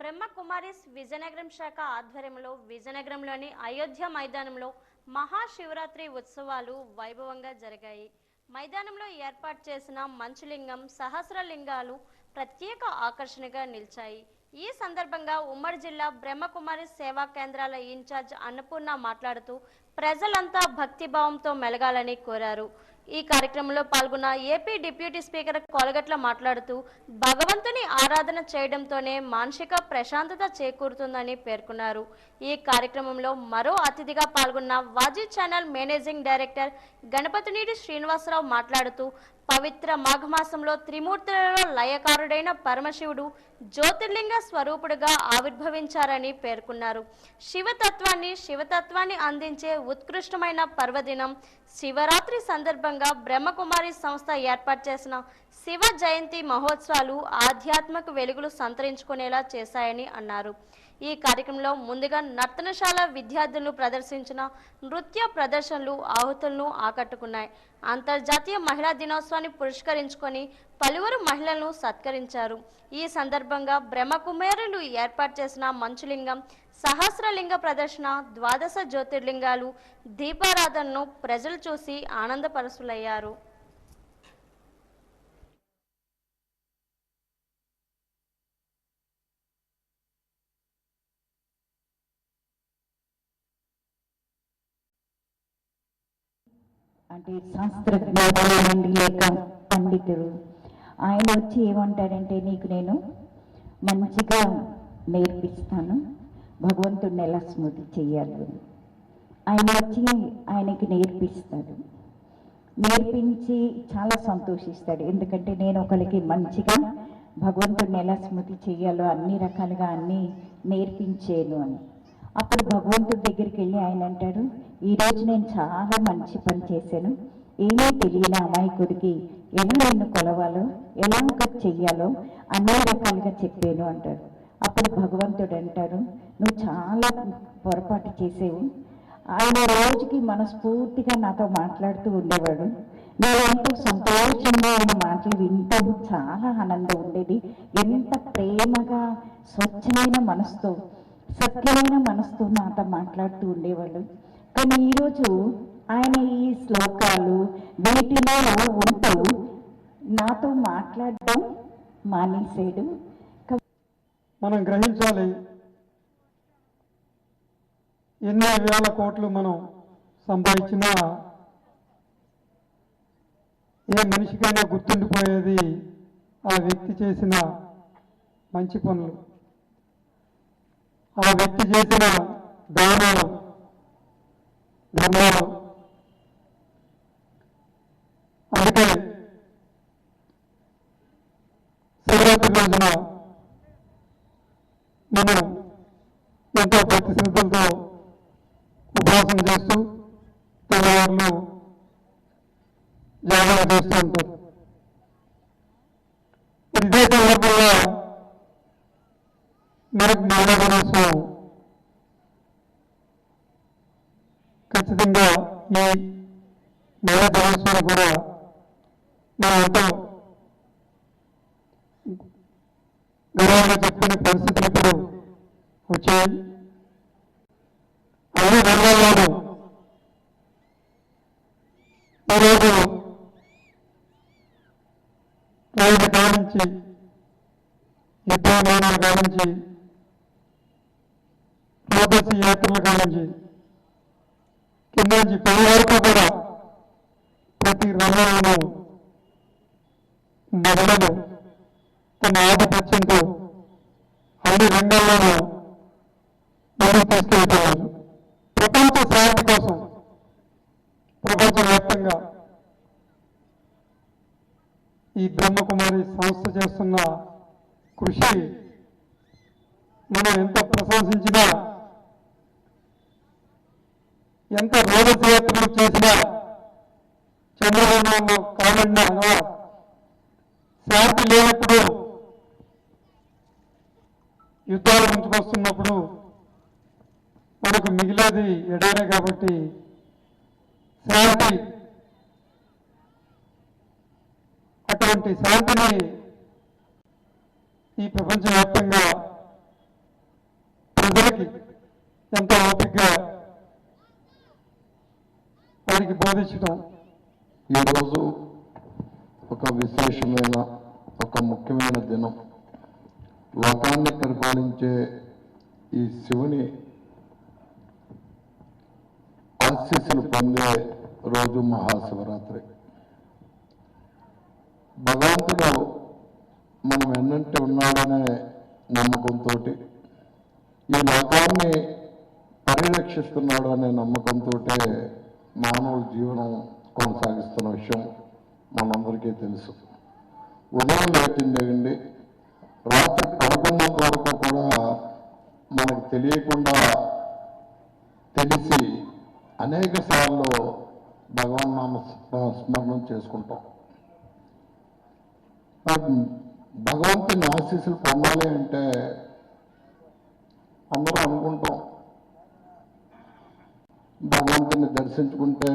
బ్రహ్మకుమారిస్ విజయనగరం శాఖ ఆధ్వర్యంలో విజయనగరంలోని అయోధ్య మైదానంలో మహాశివరాత్రి ఉత్సవాలు వైభవంగా జరిగాయి. మైదానంలో ఏర్పాటు చేసిన మంచులింగం సహస్రలింగాలు ప్రత్యేక ఆకర్షణగా నిలిచాయి. ఈ సందర్భంగా ఉమ్మడి జిల్లా బ్రహ్మకుమారి సేవా కేంద్రాల ఇన్ఛార్జ్ అన్నపూర్ణ మాట్లాడుతూ ప్రజలంతా భక్తిభావంతో మెలగాలని కోరారు. ఈ కార్యక్రమంలో పాల్గొన్న ఏపీ డిప్యూటీ స్పీకర్ కొలగట్ల మాట్లాడుతూ భగవంతుని ఆరాధన చేయడంతోనే మానసిక ప్రశాంతత చేకూరుతుందని పేర్కొన్నారు. ఈ కార్యక్రమంలో మరో అతిథిగా పాల్గొన్న Vaji channel managing director Ganapathineedi Srinivasarao మాట్లాడుతూ పవిత్ర మాఘమాసంలో త్రిమూర్తులలో లయకారుడైన పరమశివుడు జ్యోతిర్లింగ స్వరూపుడుగా ఆవిర్భవించారని పేర్కొన్నారు. శివతత్వాన్ని శివతత్వాన్ని అందించే ఉత్కృష్టమైన పర్వదినం శివరాత్రి సందర్భంగా బ్రహ్మకుమారి సంస్థ ఏర్పాటు చేసిన శివ జయంతి మహోత్సవాలు ఆధ్యాత్మిక వెలుగులు సంతరించుకునేలా చేశాయని అన్నారు. ఈ కార్యక్రమంలో ముందుగా నర్తనశాల విద్యార్థులు ప్రదర్శించిన నృత్య ప్రదర్శనలు ఆహుతులను ఆకట్టుకున్నాయి. అంతర్జాతీయ మహిళా దినోత్సవాన్ని పురస్కరించుకొని పలువురు మహిళలను సత్కరించారు. ఈ సందర్భంగా బ్రహ్మకుమారులు ఏర్పాటు చేసిన మంచులింగం సహస్రలింగ ప్రదర్శన ద్వాదశ జ్యోతిర్లింగాలు దీపారాధనను ప్రజలు చూసి ఆనందపరసులయ్యారు. అంటే శాస్త్రజ్ఞుడు లేక పండితుడు ఆయన వచ్చి ఏమంటాడంటే నీకు నేను మంచిగా నేర్పిస్తాను. భగవంతుడిని ఎలా స్మృతి చెయ్యాలి ఆయన వచ్చి ఆయనకి నేర్పిస్తాడు. నేర్పించి చాలా సంతోషిస్తాడు. ఎందుకంటే నేను ఒకరికి మంచిగా భగవంతుడిని ఎలా స్మృతి చెయ్యాలో అన్ని రకాలుగా అన్నీ నేర్పించాను అని. అప్పుడు భగవంతుడి దగ్గరికి వెళ్ళి ఆయన అంటాడు ఈరోజు నేను చాలా మంచి పని చేశాను. ఏమీ తెలియని అమాయకుడికి ఎలా నిన్ను కొలవాలో ఎలా ఒక చెయ్యాలో అన్ని రకాలుగా చెప్పాను అంటాడు. అప్పుడు భగవంతుడు అంటారు నువ్వు చాలా పొరపాటు చేసేవు. ఆయన రోజుకి మనస్ఫూర్తిగా నాతో మాట్లాడుతూ ఉండేవాడు. నేను ఎంతో సంతోషంగా ఆయన మాటలు వింటూ చాలా ఆనందం ఉండేది. ఎంత ప్రేమగా స్వచ్ఛమైన మనసుతో సత్యమైన మనసుతో నాతో మాట్లాడుతూ ఉండేవాళ్ళు. కానీ ఈరోజు ఆయన ఈ శ్లోకాలు వీటిలో ఉంటూ నాతో మాట్లాడడం మానేసాడు మనం గ్రహించాలి ఎన్ని వేల కోట్లు మనం సంపాదించినా ఏ మనిషికైనా గుర్తుండిపోయేది ఆ వ్యక్తి చేసిన మంచి పనులు. ఆ వ్యక్తి చేసిన దానాలు ధర్మాలు అందుకే శివరాత్రి రోజున నేను ఎంతో భక్తి శ్రద్ధలతో ఉపాసన చేస్తూ తెల్లవారులు జాగ్రత్త చేస్తూ ఉంటారు మరి ఇదే సందర్భంగా మనకు మానవనోత్సవం ఈ మానవ దినోత్సవం కూడా మనం ఎంతో గౌరవంగా చెప్పుకునే పరిస్థితులు ఇప్పుడు వచ్చాయి. అన్ని రంగాల్లోనూ ఈరోజు రైతు కానించి యుద్ధ విమానాల కానించి రోదసి యాత్రలు కానించి కింద నుంచి వరకు కూడా ప్రతి రంగంలో మహిళలు తన ఆధిపత్యంతో అన్ని రంగాల్లోనూ ముందుకు తీసుకెళ్తున్నారు ప్రపంచ శాంతి కోసం ప్రపంచవ్యాప్తంగా ఈ బ్రహ్మకుమారి సంస్థ చేస్తున్న కృషి మనం ఎంత ప్రశంసించినా ఎంత రోదయాత్రలు చేసినా చంద్రబాబు కాలండి అనగా శాంతి లేనప్పుడు యుద్ధాలు ముంచుకొస్తున్నప్పుడు మనకు మిగిలేది ఎడారే కాబట్టి శాంతి అటువంటి శాంతిని ఈ ప్రపంచవ్యాప్తంగా ఎంతో ఓపికగా వారికి ఈరోజు ఒక విశేషమైన ఒక ముఖ్యమైన దినం. లోకాన్ని పరిపాలించే ఈ శివుని ఆశీస్సులు పొందే రోజు మహాశివరాత్రి. భగవంతుడు మనం ఎన్నంటి ఉన్నాడనే నమ్మకంతో ఈ లోకాన్ని పరిరక్షిస్తున్నాడు అనే నమ్మకంతో మానవుల జీవనం కొనసాగిస్తున్న విషయం మనందరికీ తెలుసు. ఉదయం లేచిందండి రాత్రి పదకొండంత వరకు కూడా మనకు తెలియకుండా తెలిసి అనేక సార్లు భగవాన్ నామ స్మ- స్మరణం చేసుకుంటాం. భగవంతుని ఆశీస్సులు పొందాలి అంటే అందరూ అనుకుంటాం. భగవంతుని దర్శించుకుంటే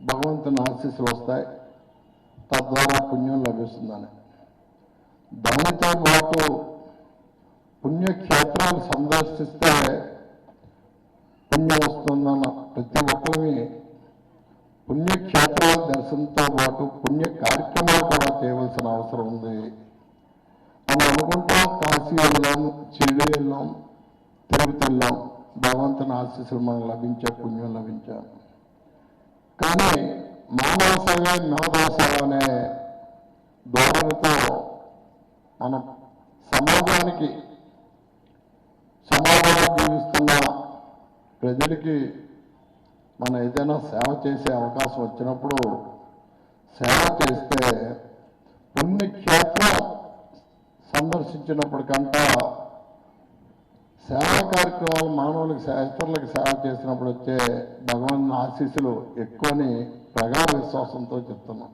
భగవంతుని ఆశీస్సులు వస్తాయి. తద్వారా పుణ్యం లభిస్తుందని. దానితో పాటు పుణ్యక్షేత్రాలు సందర్శిస్తే పుణ్యం వస్తుందన్న ప్రతి ఒక్కరిని పుణ్యక్షేత్రాల దర్శనంతో పాటు పుణ్య కార్యక్రమాలు కూడా చేయవలసిన అవసరం ఉంది మనం అనుకుంటాం కాశీ వెళ్ళాం చెడు వెళ్ళాం తిరుపతి వెళ్ళాం. భగవంతుని ఆశీస్సులు మనకు లభించే పుణ్యం లభించాను కానీ మానవ సేవ మాధవ అనే ధోరణితో మనం సమాజానికి సమాజంలో జీవిస్తున్న ప్రజలకి మనం ఏదైనా సేవ చేసే అవకాశం వచ్చినప్పుడు సేవ చేస్తే పుణ్యక్షేత్రం సందర్శించినప్పటికంటే సేవా కార్యక్రమాలు మానవులకు సే- ఇతరులకు సేవ చేసినప్పుడు వచ్చే భగవాన్ ఆశీస్సులు ఎక్కువని ప్రగాఢ విశ్వాసంతో చెప్తున్నాం